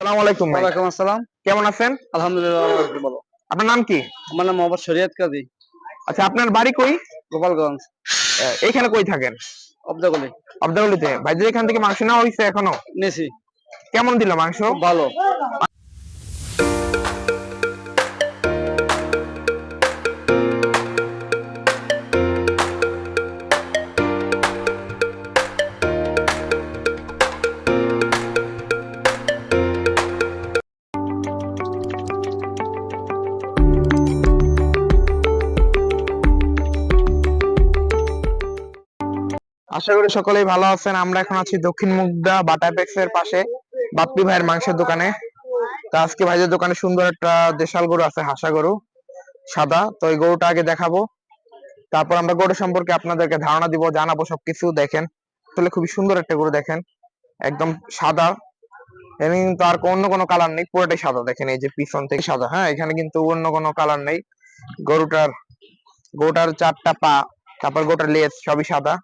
আসসালামু আলাইকুম ভাই। ওয়ালাইকুম আসসালাম। কেমন আছেন? আলহামদুলিল্লাহ বলো আপনার নাম কি? আমার নাম মোহাম্মদ শরিয়ত কাজী। আচ্ছা আপনার বাড়ি কই? গোপালগঞ্জ। এখানে এইখানে কই থাকেন? অবদাগলি। আবদাউলিতে ভাইদের এখান থেকে মাংস নেওয়া হয়েছে এখনও? নেছি। কেমন দিল মাংস? ভালো। আশা করি সকলেই ভালো আছেন। আমরা এখন আছি দক্ষিণ মুগদা বাটাপেক্স এর পাশে বাপ্পি ভাইয়ের মাংসের দোকানে। তো আজকে ভাইদের দোকানে সুন্দর একটা দেশাল গরু আছে, হাসা গরু, সাদা। তো এই গরুটা আগে দেখাবো। তারপর আমরা গরু সম্পর্কে আপনাদেরকে ধারণা দিব, জানাব সবকিছু, দেখেন। আসলে খুবই সুন্দর একটা গরু, দেখেন। একদম সাদা। এমনি কিন্তু আর অন্য কোনো কালার নেই, পুরোটাই সাদা। দেখেন এই যে পিছন থেকে সাদা। হ্যাঁ এখানে কিন্তু অন্য কোনো কালার নেই। গরুটার গরুটার চারটা পা, তারপর গরুটার লেজ সবই সাদা।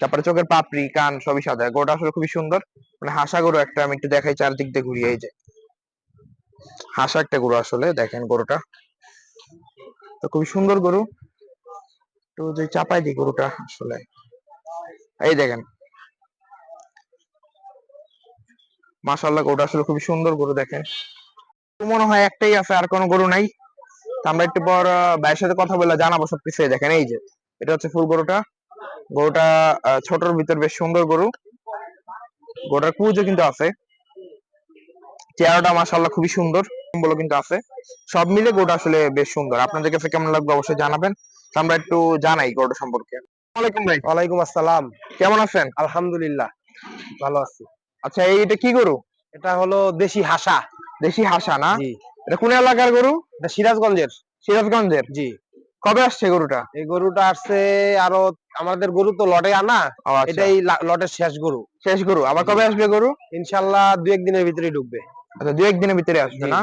তারপরে চোখের পাপড়ি, কান সবই সাদা। গরুটা আসলে খুবই সুন্দর। মানে হাসা গরু একটা, আমি একটু দেখাই চারদিক দিয়ে ঘুরিয়ে, এই যে। হাসা একটা গরু আসলে, দেখেন গরুটা। তো খুবই সুন্দর গরু। তো যে চাপাই দিই গরুটা আসলে। এই দেখেন। মাশাল্লাহ গরুটা আসলে খুবই সুন্দর গরু, দেখেন। মনে হয় একটাই আছে, আর কোনো গরু নাই। আমরা একটু পর ভাইয়ের সাথে কথা বলে জানাব সবকিছু দেখেন, এই যে। এটা হচ্ছে ফুল গরুটা। গরুটা ছোটর ভিতর বেশ সুন্দর গরু। গরুটার কুজও কিন্তু আছে। চেহারাটা মাশাল্লাহ খুবই সুন্দর বলে কিন্তু আছে। সব মিলে গরুটা আসলে বেশ সুন্দর। আপনাদের কাছে কেমন লাগবে অবশ্যই জানাবেন। আমরা একটু জানাই গরুটা সম্পর্কে। ওয়ালাইকুম ভাই। ওয়ালাইকুম আসসালাম। কেমন আছেন? আলহামদুলিল্লাহ ভালো আছি। আচ্ছা এই এটা কি গরু? এটা হলো দেশি হাসা। দেশি হাসা না? এটা কোন এলাকার গরু? এটা সিরাজগঞ্জের। সিরাজগঞ্জের? জি। কবে আসছে গরুটা? এই গরুটা আসছে আরও আমাদের গরু তো লটে আনা আচ্ছা, এটাই লটের শেষ গরু। শেষ গরু আবার কবে আসবে গরু? ইনশাল্লাহ দু একদিনের ভিতরে ঢুকবে। আচ্ছা দু একদিনের ভিতরে আসবে না?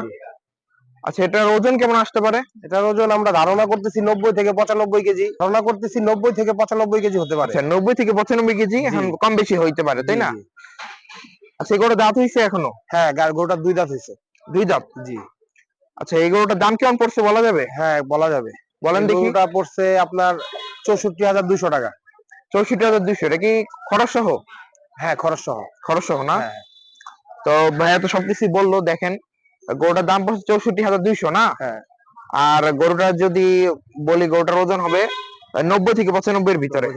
আচ্ছা এটার ওজন কেমন আসতে পারে? এটার ওজন আমরা ধারণা করতেছি নব্বই থেকে পঁচানব্বই কেজি। ধারণা করতেছি নব্বই থেকে পঁচানব্বই কেজি হতে পারে। আচ্ছা নব্বই থেকে পঁচানব্বই কেজি এখন কম বেশি হইতে পারে তাই না? আচ্ছা এই গরুটা দাঁত হইছে এখনও? হ্যাঁ গা- গরুটার দুই দাঁত হয়েছে দুই দাঁত? জি। আচ্ছা এই গরুটার দাম কেমন পড়ছে বলা যাবে? হ্যাঁ বলা যাবে। বলেন দেখি। গরুটা পড়ছে আপনার চৌষট্টি হাজার দুইশো টাকা। চৌষট্টি হাজার দুইশো এটা কি খরচ সহ? হ্যাঁ খরচ সহ। খরচ সহ না? হ্যাঁ। তো ভাইয়া তো সবকিছু বলল দেখেন গরুটার দাম পড়ছে চৌষট্টি হাজার দুইশো না? হ্যাঁ। আর গরুটার যদি বলি গরুটার ওজন হবে নব্বই থেকে পঁচানব্বই এর ভিতরে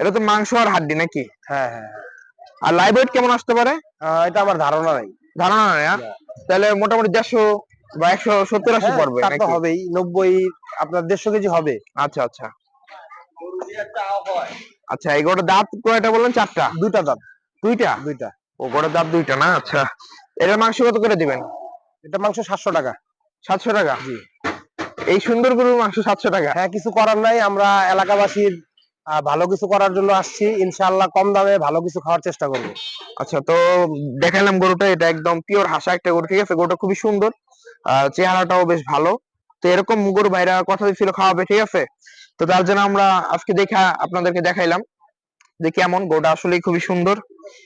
এটা তো মাংস আর হাড্ডি নাকি? হ্যাঁ হ্যাঁ হ্যাঁ। আর লাইভ ওয়েট কেমন আসতে পারে? এটা আমার ধারণা নাই। ধারণা নাই? তাহলে মোটামুটি দেড়শো বা একশো সত্তর আশি হ্যাঁ, পড়বে তা তো হবেই নব্বই আপনার দেড়শো কেজি হবে। আচ্ছা আচ্ছা। আচ্ছা এই গরুটার দাঁত কয়টা বললেন? চারটা? দুইটা দাঁত। দুইটা? দুইটা। ও গোটা দাঁত দুইটা না? আচ্ছা। এটার মাংস কত করে দিবেন? এটা মাংস সাতশো টাকা। সাতশো টাকা? জি। এই সুন্দর গরুর মাংস সাতশো টাকা? হ্যাঁ কিছু করার নাই আমরা এলাকাবাসীর ভালো কিছু করার জন্য আসছি। ইনশাআল্লাহ কম দামে ভালো কিছু খাওয়ার চেষ্টা করব। আচ্ছা তো দেখালাম গরুটা এটা একদম পিওর হাসা একটা গরু ঠিক আছে? গরুটা খুবই সুন্দর। চেহারাটাও বেশ ভালো। তো এরকম গরু ভাইরা কথা দিচ্ছিল খাওয়াবে, ঠিক আছে? তো তার জন্য আমরা আজকে দেখা আপনাদেরকে দেখাইলাম যে কেমন, গোটা আসলে খুবই সুন্দর,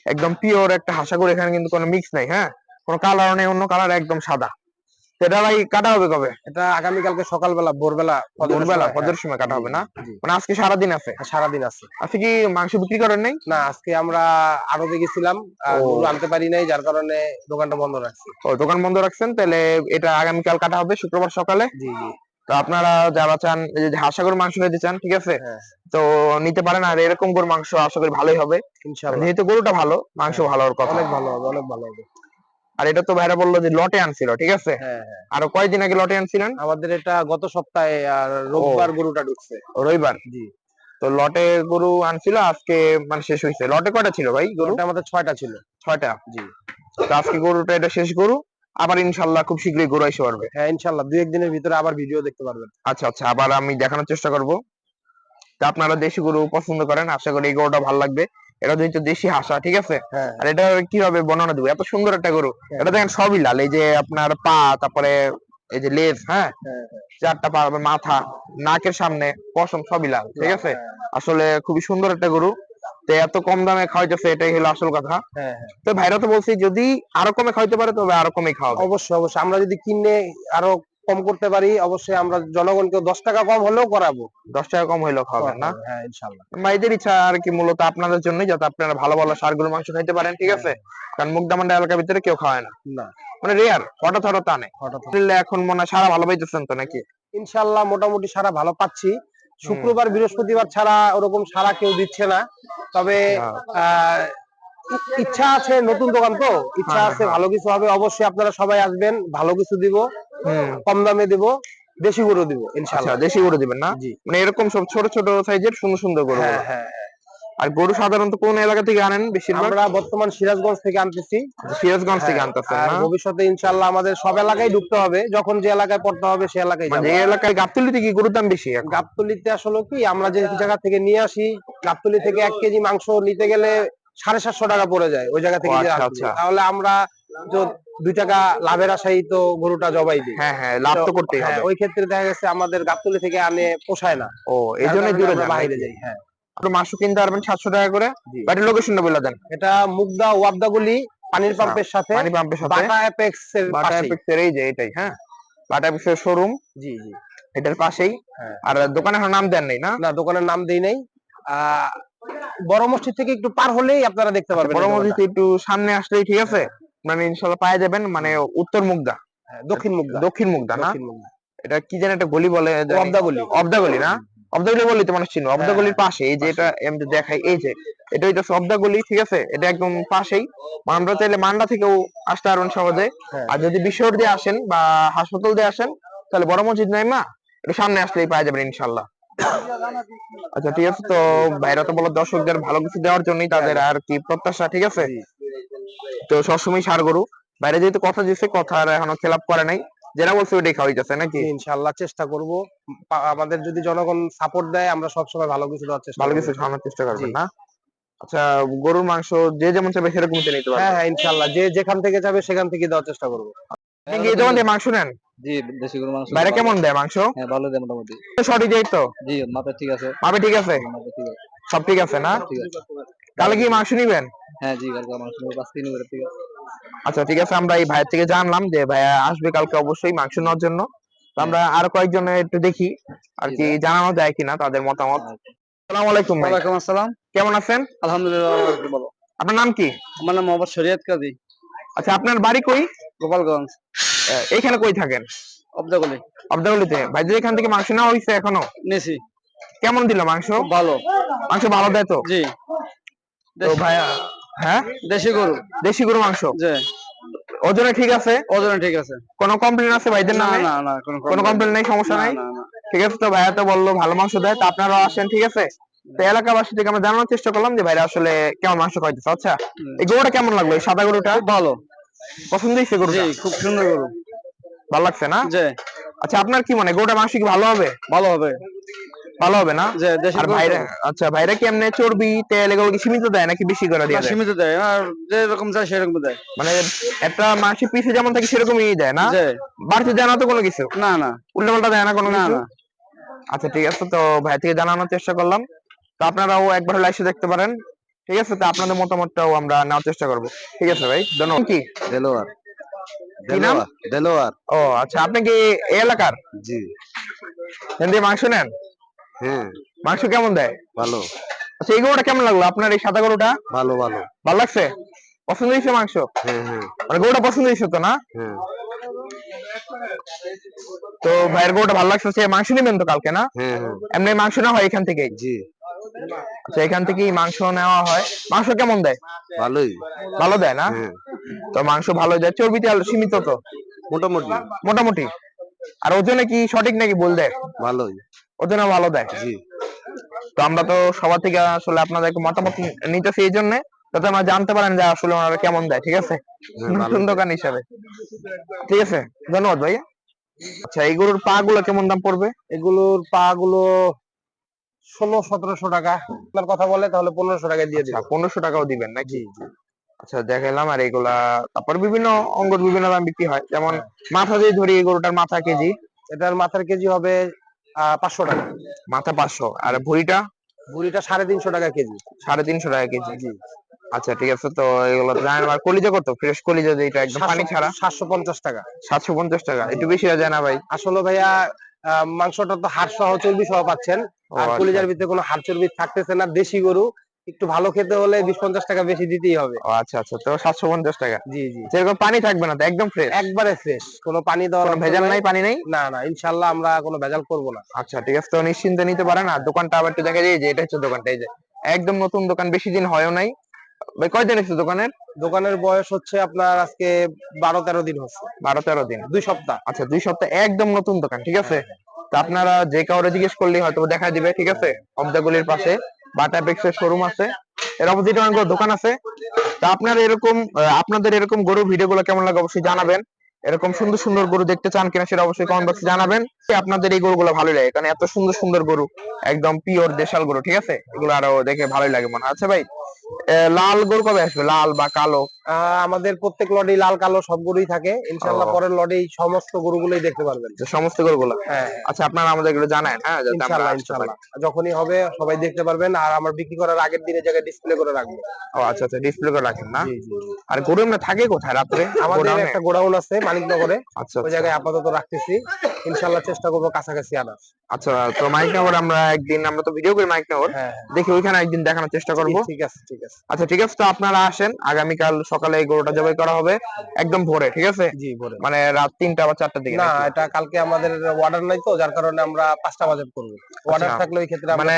একদম পিওর একটা হাসা গরু এখানে কিন্তু কোনো মিক্স নাই হ্যাঁ? কোনো কালার নেই, অন্য কালার একদম সাদা। এটা ভাই কাটা হবে কবে? এটা আগামীকালকে সকালবেলা ভোরবেলা ভোরবেলা ফজরের হ্যাঁ, সময় কাটা হবে না? মানে আজকে সারাদিন আছে? হ্যাঁ, সারাদিন আছে। আজকে কি মাংস বিক্রি করেন নাই? না আজকে আমরা গেছিলাম আর গরু আনতে পারি নাই যার কারণে দোকানটা বন্ধ রাখছি। ও দোকান বন্ধ রাখছেন তাহলে এটা আগামীকাল কাটা হবে শুক্রবার সকালে? জি জি। তো আপনারা যারা চান এই যে হাসা গরুর মাংস খেতে চান ঠিক আছে? হ্যাঁ। তো নিতে পারেন আর এরকম গরুর মাংস আশা করি ভালোই হবে। ইনশাআল্লাহ। যেহেতু গরুটা ভালো মাংস ভালো হওয়ার কথা। অনেক ভালো হবে অনেক ভালো হবে। আর এটা তো ভাইরা বলল যে লটে আনছিল ঠিক আছে? হ্যাঁ হ্যাঁ। আরও কয়দিন আগে লটে আনছিলেন? আমাদের এটা গত সপ্তাহে আর রোববার গরুটা ঢুকছে। রবিবার? জি। তো লটে গরু আনছিল আজকে মানে শেষ হয়েছে লটে কয়টা ছিল ভাই গরুটা আমাদের ছয়টা ছিল। ছয়টা? জি। তো আজকে গরুটা এটা শেষ গরু আবার ইনশাল্লাহ খুব শীঘ্রই গরু এসে পারবে। হ্যাঁ ইনশাল্লাহ। দুই একদিনের ভিতরে আবার ভিডিও দেখতে পারবেন। আচ্ছা আচ্ছা। আবার আমি দেখানোর চেষ্টা করব। তা আপনারা দেশি গরু পছন্দ করেন আশা করি এই গরুটা ভালো লাগবে। এটা যেহেতু দেশি হাসা ঠিক আছে? হ্যাঁ। আর এটা কীভাবে বর্ণনা দেবো। এত সুন্দর একটা গরু। এটা দেখেন সবই লাল। এই যে আপনার পা তারপরে এই যে লেজ হ্যাঁ? হ্যাঁ, চারটা পা মাথা নাকের সামনে পশম সবই লাল ঠিক আছে? আসলে খুবই সুন্দর একটা গরু। তো এত কম দামে খাওয়াইতেছে এটাই হলো আসল কথা। হ্যাঁ হ্যাঁ। তো ভাইরা তো বলছি যদি আরও কমে খাওয়াইতে পারে তবে আরও কমে খাওয়াবে। অবশ্যই অবশ্যই। আমরা যদি কিনে আরও কম করতে পারি অবশ্যই আমরা জনগণকে দশ টাকা কম হলেও করাবো। দশ টাকা কম হইলেও খাওয়াবেন না? হ্যাঁ ইনশাল্লাহ। ভাইদের ইচ্ছা আর কি মূলত আপনাদের জন্যই যাতে আপনারা ভালো ভালো সারগুলো মাংস খাইতে পারেন ঠিক আছে? কারণ মুগদামান্ডা এলাকার ভিতরে কেউ খাওয়ায় না। না। মানে রেয়ার হঠাৎ হঠাৎ আনে। হঠাৎ এখন মনে হয় সারা ভালো পাইতেছেন তো নাকি? ইনশাল্লাহ মোটামুটি সারা ভালো পাচ্ছি। শুক্রবার বৃহস্পতিবার ছাড়া ওরকম সারা কেউ দিচ্ছে না। তবে আহ, ইচ্ছা আছে নতুন দোকান তো? ইচ্ছা হ্যাঁ, আছে হ্যাঁ। ভালো কিছু হবে অবশ্যই আপনারা সবাই আসবেন ভালো কিছু দিব কম দামে দিব দেশি গরু দিব আচ্ছা ইনশাল্লাহ দেশি গরু দিবেন না? মানে এরকম সব ছোট ছোট সাইজের সুন্দর সুন্দর গরু। হ্যাঁ হ্যাঁ আর গরু সাধারণত কোন এলাকা থেকে আনেন বেশিরভাগ? আমরা বর্তমান সিরাজগঞ্জ থেকে আনতেছি। সিরাজগঞ্জ থেকে হ্যাঁ, আনতেছেন আর না? ভবিষ্যতে ইনশাল্লাহ আমাদের সব এলাকায় ঢুকতে হবে যখন যে এলাকায় পড়তে হবে সে এলাকায় মানে এই এলাকায় গাবতলিতে কি গরুর দাম বেশি? গাবতলিতে আসলে কি আমরা যে জায়গা থেকে নিয়ে আসি গাবতলি থেকে এক কেজি মাংস নিতে গেলে সাড়ে সাতশো টাকা পড়ে যায় ওই জায়গা থেকে আচ্ছা। আচ্ছা। তাহলে আমরা দুই টাকা লাভের আশাই তো গরুটা জবাই দিই। হ্যাঁ হ্যাঁ লাভ তো করতেই হ্যাঁ, হবে। ওই ক্ষেত্রে দেখা গেছে আমাদের গাবতলি থেকে আনে পোষায় না। ও এই জন্য দূরে বাইরে যাই হ্যাঁ। মাংস কিনতে পারবেন সাতশো টাকা করে। বাড়ির লোকেশনটা বলে দেন। এটা মুগদা ওয়াবদাগুলি পানির আচ্ছা, পাম্পের সাথে পানি পাম্পের সাথে? বাটা অ্যাপেক্স এর বাটা পাশেই। অ্যাপেক্সের এই যে এটাই হ্যাঁ? বাটা অ্যাপেক্সের শোরুম জি জি। এটার পাশেই। হ্যাঁ। আর দোকানের নাম দেন নাই না? না দোকানের নাম দেই নাই। আহ, বড় মসজিদ থেকে একটু পার হলেই আপনারা দেখতে পারবেন দোকানটা। পরবর্তীতে একটু সামনে আসলেই ঠিক আছে। মানে ইনশাল্লাহ পাওয়া যাবেন মানে উত্তর মুগদা। হ্যাঁ, দক্ষিণ মুগদা। দক্ষিণ মুগদা না? এটা কি যেন একটা গলি বলে জানি। ওয়াবদাগুলি অবদা গলি না? অবদা গলি বললি তো মানুষ চিনো অবদা হ্যাঁ, গলির পাশে এই যে এটা যে দেখাই এই যে এটা হইতেছে অবদা গলি ঠিক আছে? এটা একদম পাশেই। আমরা চাইলে মান্ডা থেকেও আসতে পারবেন সহজে। হ্যাঁ। আর যদি বিশ্বর দিয়ে আসেন বা হাসপাতাল দিয়ে আসেন তাহলে বড় মসজিদ নাই মা? এটা সামনে আসলেই পাওয়া যাবেন ইনশাল্লাহ। আচ্ছা ঠিক আছে তো ভাইরা তো বলো দর্শকদের ভালো কিছু দেওয়ার জন্যই তাদের আর কি প্রত্যাশা ঠিক আছে? তো সবসময় সার গরু। বাইরে যেহেতু কথা দিচ্ছে কথা আর এখনও খেলাপ করে নাই। যেটা বলছে ওইটাই খাওয়াইতেছে নাকি? জি, ইনশাআল্লাহ চেষ্টা করব। আমাদের যদি জনগণ সাপোর্ট দেয় আমরা সবসময় ভালো কিছু দেওয়ার চেষ্টা ভালো কিছু খাওয়ানোর চেষ্টা করবেন জি। না? আচ্ছা গরুর মাংস যে যেমন চাবে সেরকম নিতে হ্যাঁ হ্যাঁ ইনশাআল্লাহ। যে যেখান থেকে যাবে সেখান থেকে দেওয়ার চেষ্টা করব। এই দোকান থেকে মাংস নেন। জি দেশি গরুর মাংস বাইরে কেমন দেয় মাংস? হ্যাঁ ভালো দেয় মোটামুটি। সঠিক দেয় তো? জি মাপে ঠিক আছে। মাপে ঠিক আছে? মাপে ঠিক আছে। সব ঠিক আছে না? ঠিক কি মাংস নিবেন? হ্যাঁ জি কালকে মাংস নেব পাঁচ তিন করে ঠিক আছে। আচ্ছা ঠিক আছে আমরা এই ভাইয়ের থেকে জানলাম যে ভাইয়া আসবে কালকে অবশ্যই মাংস নেওয়ার জন্য। তো আমরা আর কয়েকজনের একটু দেখি আর কি জানানো যায় কিনা তাদের মতামত। আসসালামু আলাইকুম আসসালাম। কেমন আছেন? আলহামদুলিল্লাহ আপনার নাম কি? আমার নাম মোহাম্মদ শরিয়ত কাজী। আচ্ছা আপনার বাড়ি কই? গোপালগঞ্জ। আহ, এইখানে কই থাকেন? অবদাগলি। আবদাগুলিতে ভাইদের এখান থেকে মাংস নেওয়া হয়েছে এখনও? নেছি। কেমন দিল মাংস? ভালো। মাংস ভালো দেয় তো? জি। তো ভাইয়া হ্যাঁ? দেশি গরু। দেশি গরু মাংস? জি। ওজনে ঠিক আছে? ওজনে ঠিক আছে। কোনো কমপ্লেন আছে ভাইদের না নামে? না না কোনো কমপ্লেন নেই। সমস্যা নাই। ঠিক আছে তো ভাইয়া তো বলল ভালো মাংস দেয় তো আপনারাও আসেন ঠিক আছে? তো এলাকাবাসী থেকে আমরা জানানোর চেষ্টা করলাম যে ভাইরা আসলে কেমন মাংস খাইতেছে। আচ্ছা এই গরুটা কেমন লাগল? এই সাদা গরুটা? ভালো। পছন্দ হয়েছে জি গরুটা খুব সুন্দর গরু। ভালো লাগছে না? আচ্ছা আপনার কি মনে গরুটা মাংস কি ভালো হবে? ভালো হবে। ভালো হবে না? আর গরু ভাইরা আচ্ছা ভাইরা কি এমনি চর্বি তেল এগুলো কি সীমিত দেয় নাকি বেশি করে দিয়ে সীমিত দেয়। আর যেরকম যায় সেরকম দেয়। মানে একটা মাংসের পিসে যেমন থাকে সেরকমই দেয় না? যে বাড়তি দেয় না তো কোনো কিছু? না না। উল্টা পাল্টা দেয় না কোনো না কিছু? না। আচ্ছা ঠিক আছে তো ভাই থেকে জানানোর চেষ্টা করলাম। আপনারাও একবার হলে এসে দেখতে পারেন। ঠিক আছে? তো আপনাদের মতামতটাও আমরা নেওয়ার চেষ্টা করব। ঠিক আছে ভাই? ধন্যবাদ। কি? দেলোয়ার। দেলোয়ার। দেলোয়ার। ও আচ্ছা। আপনি কি এই এলাকার? জি। থেকে মাংস নেন? হ্যাঁ। মাংস কেমন দেয়? ভালো। আচ্ছা এই গরুটা কেমন লাগল? আপনার এই সাদা গরুটা? ভালো ভালো। ভালো লাগছে? পছন্দ হয়েছে মাংস? হ্যাঁ হ্যাঁ। মানে গরুটা পছন্দ হয়েছে তো না? হ্যাঁ। তো ভাইয়ের গরুটা ভালো লাগছে সে মাংস নেবেন তো কালকে না? হ্যাঁ হ্যাঁ। এমনি মাংস না হয় এখান থেকে? জি। আচ্ছা এখান থেকেই মাংস নেওয়া হয়। মাংস কেমন দেয়? ভালোই। ভালো দেয় না? হ্যাঁ। তো মাংস ভালো দেয়। চর্বি তেল সীমিত তো? মোটামুটি। মোটামুটি। আর ওজনে কি সঠিক নাকি বল দেয়? ভালোই। ওজনে ভালো দেয়? জি। তো আমরা তো সবার থেকে আসলে আপনাদের মতামত নিতেছি এই জন্য। যাতে আমরা জানতে পারেন যে আসলে ওনারা কেমন দেয় ঠিক আছে? হ্যাঁ, নতুন দোকান হিসাবে। ঠিক আছে? ধন্যবাদ ভাইয়া। আচ্ছা এই গরুর পা গুলো কেমন দাম পড়বে? এগুলোর পা গুলো ষোলো সতেরোশো টাকা। আপনার কথা বলে তাহলে পনেরোশো টাকা দিয়ে দিন আচ্ছা পনেরোশো টাকাও দিবেন নাকি? আচ্ছা দেখাইলাম আর এগুলা তারপর বিভিন্ন অঙ্গর বিভিন্ন দাম বিক্রি হয়। যেমন মাথা দিয়ে ধরি এই গরুটার মাথা কেজি। এটার মাথার কেজি হবে পাঁচশো টাকা। মাথা পাঁচশো। আর ভুঁড়িটা? ভুঁড়িটা সাড়ে তিনশো টাকা কেজি। সাড়ে তিনশো টাকা কেজি। জি। আচ্ছা ঠিক আছে তো এগুলো জানেন আর কলিজা কত? ফ্রেশ কলিজা যেটা একদম পানি ছাড়া? সাতশো পঞ্চাশ টাকা। সাতশো পঞ্চাশ টাকা। একটু বেশি হয়ে যায় না ভাই? আসলে ভাইয়া মাংসটা তো হাড় সহ চর্বি সহ পাচ্ছেন। আর আচ্ছা। কলিজার ভিতরে কোনো হাড় চর্বি থাকতেছে না দেশি গরু। একটু ভালো খেতে হলে বিশ পঞ্চাশ টাকা বেশি দিতেই হবে। ও আচ্ছা আচ্ছা। তো সাতশো পঞ্চাশ টাকা। জি জি। যেরকম পানি থাকবে না তো একদম ফ্রেশ একবারে ফ্রেশ কোনো পানি দেওয়ার ভেজাল নাই। পানি নেই? না না ইনশাল্লাহ আমরা কোনো ভেজাল করব না। আচ্ছা ঠিক আছে। তো নিশ্চিন্তে নিতে পারেন। আর দোকানটা আবার একটু দেখা যায় যে এটা হচ্ছে দোকানটা এই যে একদম নতুন দোকান বেশি দিন হয়ও নাই। ভাই কয়দিন হচ্ছে দোকানের? দোকানের বয়স হচ্ছে আপনার আজকে বারো তেরো দিন হচ্ছে। বারো তেরো দিন। দুই সপ্তাহ। আচ্ছা দুই সপ্তাহ একদম নতুন দোকান ঠিক আছে? তো আপনারা যে কাউরে জিজ্ঞেস করলে হয়তো দেখা দিবে ঠিক আছে? অবদাগুলির পাশে বাটা পেক্সের শোরুম আছে। এর অপোজিটে অনেকগুলো দোকান আছে। তা আপনারা এরকম আপনাদের এরকম গরু ভিডিও গুলো কেমন লাগে অবশ্যই জানাবেন। এরকম সুন্দর সুন্দর গরু দেখতে চান কিনা সেটা অবশ্যই কমেন্ট বক্সে জানাবেন। আপনাদের এই গরুগুলো ভালো লাগে কারণ এত সুন্দর সুন্দর গরু একদম পিওর দেশাল গরু ঠিক আছে? এগুলো আরও দেখে ভালোই লাগে মনে হয়। আচ্ছা ভাই লাল গরু কবে আসবে? লাল বা কালো? আমাদের প্রত্যেক লডেই লাল কালো সব গরুই থাকে। ইনশাল্লাহ। পরের লডেই সমস্ত গরুগুলোই দেখতে পারবেন। সমস্ত গরুগুলো? হ্যাঁ। আচ্ছা আপনারা আমাদের এগুলো জানান হ্যাঁ ইনশাল্লাহ ইনশাল্লাহ যখনই হবে সবাই দেখতে পারবেন আর আমার বিক্রি করার আগের দিনে জায়গায় ডিসপ্লে করে রাখব। ও আচ্ছা আচ্ছা ডিসপ্লে করে রাখেন না। আর গরু এমনি থাকে কোথায় রাত্রে? আমাদের একটা গোডাউন আছে মানিকনগরে। আচ্ছা ওই আচ্ছা। জায়গায় আপাতত রাখতেছি। ইনশাল্লাহ চেষ্টা করব কাছাকাছি আনার। আচ্ছা তো মাইক নগর আমরা একদিন আমরা তো ভিডিও করি মাইক নগর হ্যাঁ। দেখি ওইখানে একদিন দেখানোর চেষ্টা করব। ঠিক আছে ঠিক আছে। আচ্ছা ঠিক আছে তো আপনারা আসেন। আগামীকাল সকালে এই গরুটা জবাই করা হবে একদম ভোরে ঠিক আছে? জি বলে মানে রাত তিনটা বা চারটার দিকে না এটা কালকে আমাদের অর্ডার নাই তো যার কারণে আমরা পাঁচটা বাজে করব। অর্ডার আচ্ছা। থাকলে ওই ক্ষেত্রে মানে,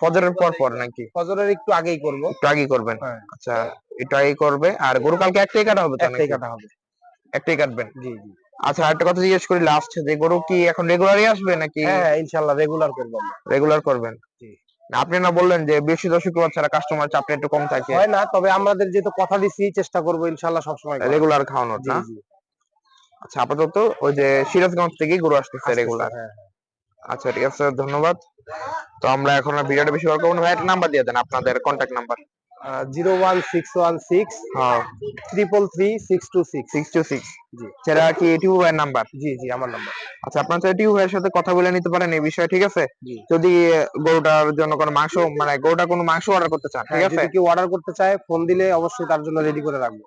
ফজরের পর পর নাকি? ফজরের একটু আগেই করব। একটু আগেই করবেন। হ্যাঁ। আচ্ছা একটু আগেই করবে। আর গরু কালকে একটাই কাটা হবে তো একটাই কাটা হবে। একটাই কাটবেন? জি জি। আচ্ছা একটা কথা জিজ্ঞেস করি লাস্ট যে গরু কি এখন রেগুলারই আসবে নাকি? হ্যাঁ ইনশাল্লাহ রেগুলার করব আমরা। রেগুলার করবেন? জি। আপনি না বললেন যে বৃহস্পতিবার শুক্রবার ছাড়া কাস্টমার চাপটা একটু কম থাকে। হয় না তবে আমাদের যেহেতু কথা দিছি চেষ্টা করব ইনশাল্লাহ সবসময়। রেগুলার খাওয়ানোর না? আচ্ছা আপাতত ওই যে সিরাজগঞ্জ থেকে গরু আসতেছে রেগুলার হ্যাঁ, আচ্ছা ঠিক আছে ধন্যবাদ। তো আমরা এখন বিরাট ভিডিওটা বেশি বড় করব না। ভাই একটা নাম্বার দিয়ে দেন আপনাদের কন্ট্যাক্ট নাম্বার হ্যাঁ zero one six one six হ্যাঁ। Triple three six two six six two six জি। সেটা কি টিউ ভাইয়ের নাম্বার? জি জি আমার নাম্বার। আচ্ছা আপনার চাই টিউ ভাইয়ের সাথে কথা বলে নিতে পারেন এই বিষয়ে ঠিক আছে? যদি গরুটার জন্য কোনো মাংস মানে গরুটা কোনো মাংস অর্ডার করতে চান ঠিক হ্যাঁ, আছে? যদি কেউ অর্ডার করতে চায় ফোন দিলে অবশ্যই তার জন্য রেডি করে রাখব।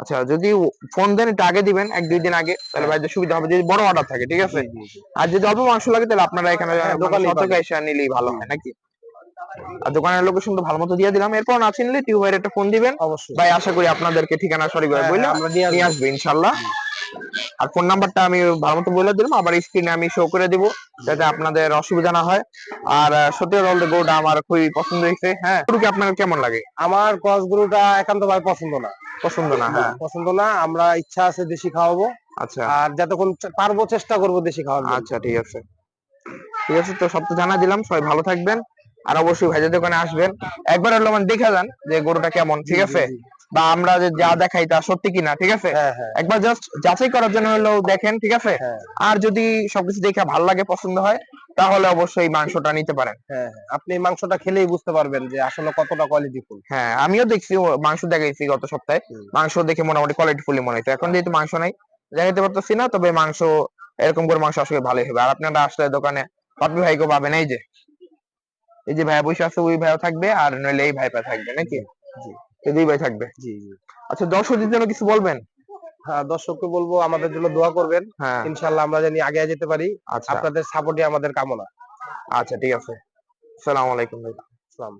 আচ্ছা যদি ফোন দেন একটু আগে দিবেন এক দুই দিন আগে তাহলে ভাইদের সুবিধা হবে যদি বড় অর্ডার থাকে ঠিক আছে। আর যদি অল্প মাংস লাগে তাহলে আপনারা এখানে হ্যাঁ, পাবেন। এসে নিলেই ভালো হয় নাকি? আর দোকানের লোকেশন তো ভালো মতো দিয়ে দিলাম। এরপর না চিনলে টিউ ভাইয়ের একটা ফোন দিবেন। অবশ্যই। ভাই আশা করি আপনাদেরকে ঠিকানা সঠিকভাবে হ্যাঁ, বললাম। আমরা নিয়ে আসব। ইনশাল্লাহ। আর ফোন নাম্বারটা আমি ভালো মতো বলে দিলাম আবার স্ক্রিনে আমি শো করে দিব যাতে আপনাদের অসুবিধা না হয়। আর সত্যি কথা বলতে গরুটা আমার খুবই পছন্দ হয়েছে হ্যাঁ। গরু কি আপনার কেমন লাগে? আমার ক্রস গরুটা একান্ত ভাই পছন্দ না। পছন্দ না হ্যাঁ। পছন্দ না আমরা ইচ্ছা আছে দেশি খাওয়াবো। আচ্ছা। আর যতক্ষণ পারব চেষ্টা করব দেশি খাওয়ার আচ্ছা ঠিক আছে। ঠিক আছে তো সব তো জানা দিলাম সবাই ভালো থাকবেন। আর অবশ্যই ভাইদের দোকানে আসবেন। একবার হলো মানে দেখে যান যে গরুটা কেমন ঠিক আছে। বা আমরা যে যা দেখাই তা সত্যি কিনা ঠিক আছে? হ্যাঁ হ্যাঁ। একবার জাস্ট যাচাই করার জন্য হলো দেখেন ঠিক আছে? হ্যাঁ। আর যদি সবকিছু দেখে ভালো লাগে পছন্দ হয় তাহলে অবশ্যই মাংসটা নিতে পারেন। হ্যাঁ হ্যাঁ। আপনি মাংসটা খেলেই বুঝতে পারবেন যে আসলে কতটা কোয়ালিটি ফুল। হ্যাঁ আমিও দেখছি মাংস দেখাইছি গত সপ্তাহে। মাংস দেখে মোটামুটি কোয়ালিটি ফুলই মনে হয়েছে এখন যেহেতু মাংস নাই দেখাইতে পারতেছি না তবে মাংস এরকম করে মাংস আসলে ভালোই হবে। আর আপনারা আসলে দোকানে পাপি ভাইকে পাবেন এই যে। এই যে ভাইয়া বসে আছে ওই ভাইও থাকবে আর নইলে এই ভাইপা থাকবে নাকি? জি। এই দুই ভাই থাকবে। জি জি। আচ্ছা দর্শকদের জন্য কিছু বলবেন? হ্যাঁ দর্শককে বলব আমাদের জন্য দোয়া করবেন। হ্যাঁ। ইনশাআল্লাহ আমরা জানি আগে যেতে পারি। আচ্ছা। আপনাদের সাপোর্টই আমাদের কামনা। আচ্ছা ঠিক আছে। আসসালামু আলাইকুম ভাই আসসালাম